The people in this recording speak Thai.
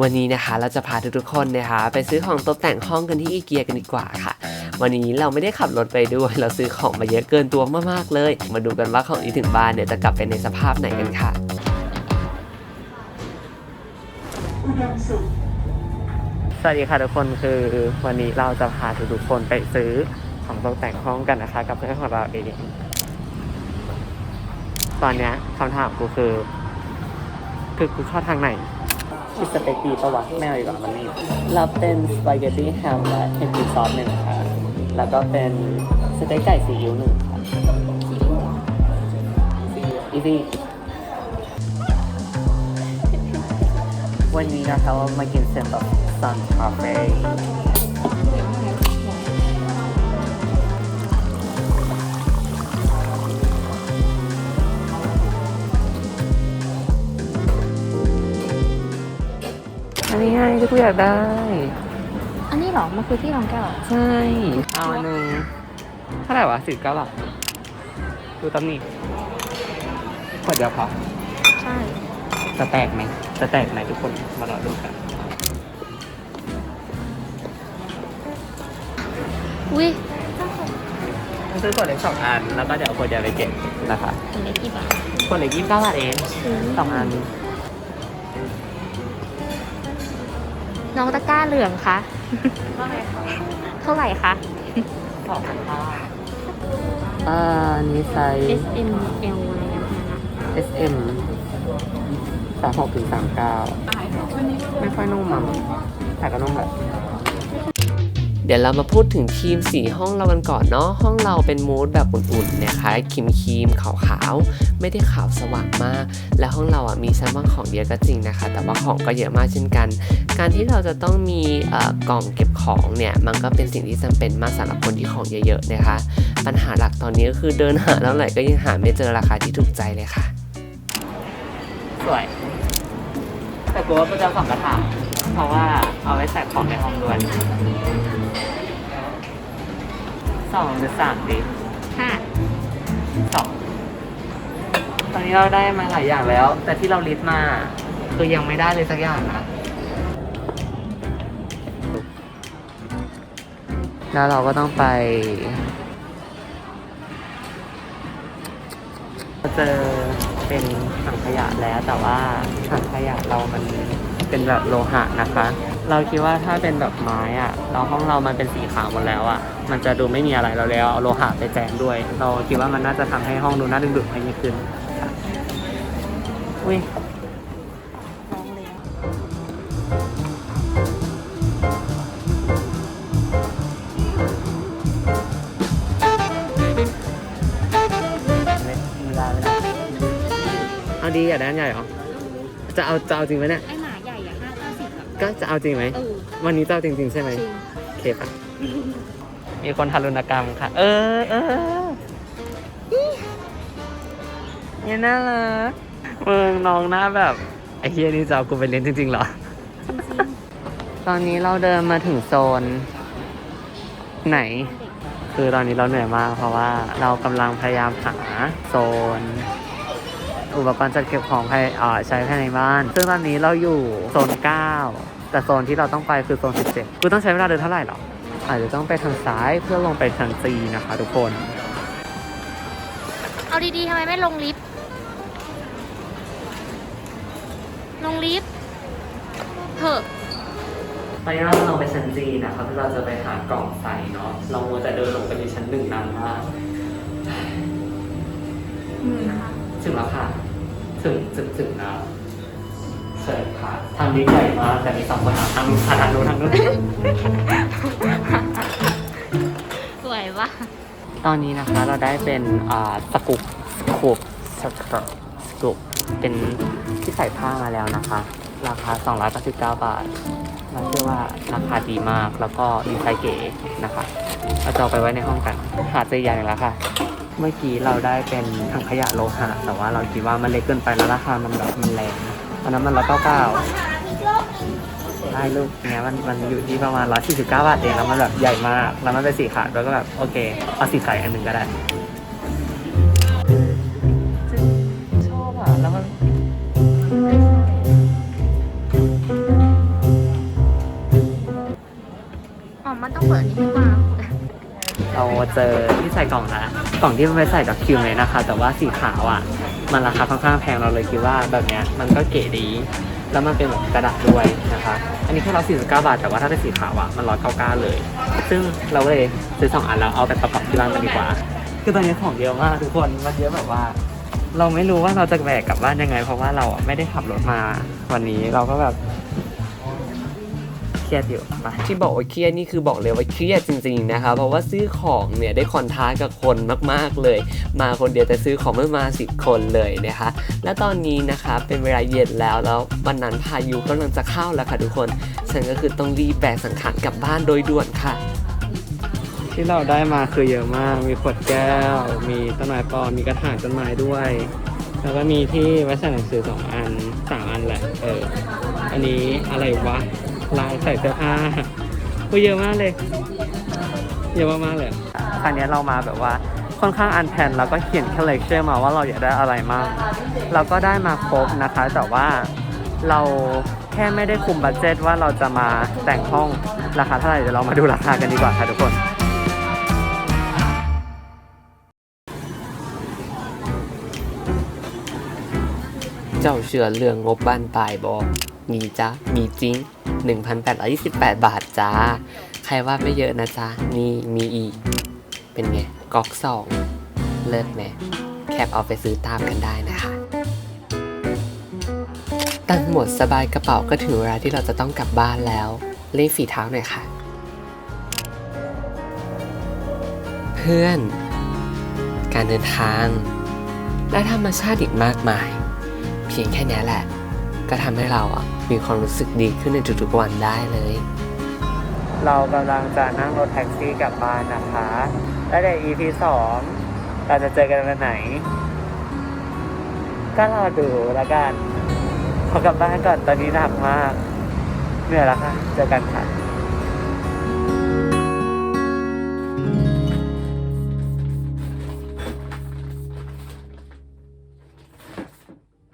วันนี้นะคะเราจะพาทุกๆคนนะคะ ไปซื้อของตกแต่งห้องกันที่อีเกียกันดีกว่าค่ะ วันนี้เราไม่ได้ขับรถไปด้วย เราซื้อของมาเยอะเกินตัวมากๆเลย มาดูกันว่าของนี้ถึงบ้านเนี่ยจะกลับไปในสภาพไหนกันค่ะสวัสดีค่ะทุกคนคือวันนี้เราจะพาทุกๆคนไปซื้อของตกแต่งห้องกันนะคะ กับเพื่อนของเราเองตอนนี้คำถามกูคือ คือกูเข้าทางไหน ที่สเต็กดีปะวะไม่เอาดีกว่ามันนี่เราเป็นสปาเกตตี้แฮมและเทมดีซอสหนึ่งค่ะ แล้วก็เป็นสเต็กไก่ซีอิ๊วหนึ่งค่ะอีซี่วันนี้นะคะเรามากินเซนแบบซันคาเฟ่ ที่กูอยากได้ อันนี้เหรอมันคือที่รองแก้วเหรอใช่ เอาอันหนึ่งเท่าไหร่วะสิบเก้าบาทดูตำหนิขวดเดียวพอใช่ จะแตกไหมจะแตกไหมทุกคนมารอดูกัน อุ้ยซื้อขวดเล็กสองอัน แล้วก็เดี๋ยวเอาขวดใหญ่ไปเก็บนะคะอันเล็กกี่บาทขวดเล็กยี่สิบเก้าบาทเองสองอัน น้องตะกร้าเหลืองคะเท่าไหร่คะสองพันห้าอ่าอันนี้ไซส์ S M L อะไรนะ S M สามหกถึงสามเก้าไม่ค่อยนุ่มมั้งแต่ก็นุ่มแบบ เดี๋ยวเรามาพูดถึงทีมสีห้องเรากันก่อนเนาะห้องเราเป็นมูดแบบอุ่นๆนะคะครีมครีมขาวๆไม่ได้ขาวสว่างมาก และห้องเราอะมีชั้นวางของเยอะก็จริงนะคะ แต่ว่าของก็เยอะมากเช่นกัน การที่เราจะต้องมีกล่องเก็บของเนี่ยมันก็เป็นสิ่งที่จำเป็นมากสำหรับคนที่ของเยอะๆนะคะ ปัญหาหลักตอนนี้ก็คือเดินหาเท่าไหร่ก็ยังหาไม่เจอราคาที่ถูกใจเลยค่ะสวยแต่กูว่าจะสองกระถาง เพราะว่าเอาไว้ใส่ของในห้องด้วยสองหรือสามดีห้าสองตอนนี้เราได้มาหลายอย่างแล้ว แต่ที่เราลิสต์มา คือยังไม่ได้เลยสักอย่างนะ แล้วเราก็ต้องไปเจอเป็นถังขยะแล้วแต่ว่าถังขยะเรามัน เป็นแบบโลหะนะคะ เราคิดว่าถ้าเป็นแบบไม้อะเราห้องเรามันเป็นสีขาวหมดแล้วอะมันจะดูไม่มีอะไรเราแล้วเอาโลหะไปแจมด้วย เราคิดว่ามันน่าจะทำให้ห้องดูน่าดึงดูดให้ยิ่งขึ้นอุ้ยน้องเลยไม่มีเวลาไม่ได้เอาดีอยากได้อันใหญ่เหรอ จะเอาจะเอาจริงไหมเนี่ย ก็จะเอาจริงไหม เออวันนี้จะเอาจริง ๆ ใช่ไหมจริงโอเคปะมีคนทารุณกรรมค่ะ เออเออเนี่ยน่ารักมึงน้องหน้าแบบ ไอ้เฮียนี่จะเอากูไปเลี้ยงจริง ๆ เหรอ ตอนนี้เราเดินมาถึงโซน ไหน คือตอนนี้เราเหนื่อยมากเพราะว่าเรากำลังพยายามหาโซน อุปกรณ์จัดเก็บของภายอ่าใช้ภายในบ้าน ซึ่งตอนนี้เราอยู่โซน 9 แต่โซนที่เราต้องไปคือโซน 17คือต้องใช้เวลาเดินเท่าไหร่หรออาจจะต้องไปทางซ้ายเพื่อลงไปทางซีนะคะทุกคน เอาดีๆทำไมไม่ลงลิฟต์ ลงลิฟต์เถอะตอนนี้เราลงไปชั้นจีนะครับที่เราจะไปหากล่องใส่เนาะ เรามัวแต่เดินลงไปในชั้นหนึ่งนานมากถึงแล้วค่ะ ถึงถึงถึงแล้วเชิญค่ะทางนี้ใหญ่มากแต่มีสองคนอะทางนู้นค่ะทางนู้นทางนู้นสวยปะตอนนี้นะคะเราได้เป็นอ่าสกุปสกุปสกุปสกุปเป็นที่ใส่ผ้ามาแล้วนะคะ ราคา 289 บาทเราเชื่อว่าราคาดีมากแล้วก็ดีไซน์เก๋นะคะ เราจะเอาไปไว้ในห้องกัน หาเจออย่างหนึ่งแล้วค่ะ เมื่อกี้เราได้เป็นถังขยะโลหะ แต่ว่าเราคิดว่ามันเล็กเกินไปแล้วราคามันแบบมันแรงอันนั้นมันละเก้เก้าได้ลูกเนี้ยมันมันอยู่ที่ประมาณร้อยสี่สิบเก้าบาทเองแล้วมันแบบใหญ่มากแล้วมันเป็นสีขาวแล้วก็แบบโอเคเอาสีใสอันหนึ่งก็ได้ชอบอะแล้วมันอ๋อมันต้องเปิดนี้ขึ้นมา เราเจอที่ใส่กล่องนะกล่องที่มันไปใส่กับคิวเลยนะคะ แต่ว่าสีขาวอะ มันราคาค่อนข้างแพงเราเลยคิดว่าแบบเนี้ยมันก็เก๋ดี แล้วมันเป็นแบบกระดาษด้วยนะคะ อันนี้แค่ร้อยสี่สิบเก้าบาท แต่ว่าถ้าเป็นสีขาวอะมันร้อยเก้าเก้าเลย ซึ่งเราเลยซื้อสองอันแล้วเอาไปประกอบที่บ้านกันดีกว่า คือตอนนี้ของเยอะมากทุกคนมันเยอะแบบว่า เราไม่รู้ว่าเราจะแบกกลับบ้านยังไง เพราะว่าเราอะไม่ได้ขับรถมาวันนี้เราก็แบบ รียดอยู่ไปที่บอกว่าเครียดนี่คือบอกเลยว่าเครียดจริงๆนะคะเพราะว่าซื้อของเนี่ยได้คอนท้ากับคนมากๆเลย มาคนเดียวแต่ซื้อของไม่มาสิบคนเลยนะคะและตอนนี้นะคะเป็นเวลาเย็นแล้วแล้ววันนั้นพายุกำลังจะเข้าแล้วค่ะทุกคนฉันก็คือต้องรีบแบกสังขารกลับบ้านโดยด่วนค่ะที่เราได้มาคือเยอะมาก มีขวดแก้ว มีต้นไม้ปลอมมีกระถางต้นไม้ด้วย แล้วก็มีที่ไว้ใส่หนังสือสองอันสามอันแหละ เออ อันนี้อะไรวะ ลายใส่เสื้อผ้าก็เยอะมากเลย เยอะมากๆเลยครั้งนี้เรามาแบบว่าค่อนข้างอันแพนแล้วก็เขียนค o ลเล c ชันมาว่าเราอยากได้อะไรมากเราก็ได้มาครบนะคะ แต่ว่าเราแค่ไม่ได้คุมบัตเจ็ตว่าเราจะมาแต่งห้องราคาเท่าไหร่เดี๋ยวเรามาดูราคากันดีกว่าค่ะทุกคนเจ้าเชื่อเรื่องงบบ้านปลายบอกมีจ้ะมีจริง 1,828 บาทจ้า ใครว่าไม่เยอะนะจ๊ะนี่มีอีก เป็นไงก๊อกสองเลิศไหมแคปเอาไปซื้อตามกันได้นะคะตั้งหมดสบายกระเป๋าก็ถึงเวลาที่เราจะต้องกลับบ้านแล้วเล่ฝีเท้าหน่อยค่ะ เพื่อน การเดินทาง และธรรมชาติอีกมากมาย เพียงแค่นี้แหละ ก็ทำให้เราอะมีความรู้สึกดีขึ้นในทุกๆวันได้เลย เรากำลังจะนั่งรถแท็กซี่กลับบ้านนะคะ และใน EP สองเราจะเจอกันวันไหน ก็รอดูแล้วกัน ขอกลับบ้านก่อนตอนนี้หนักมาก เหนื่อยแล้วค่ะ เจอกันค่ะ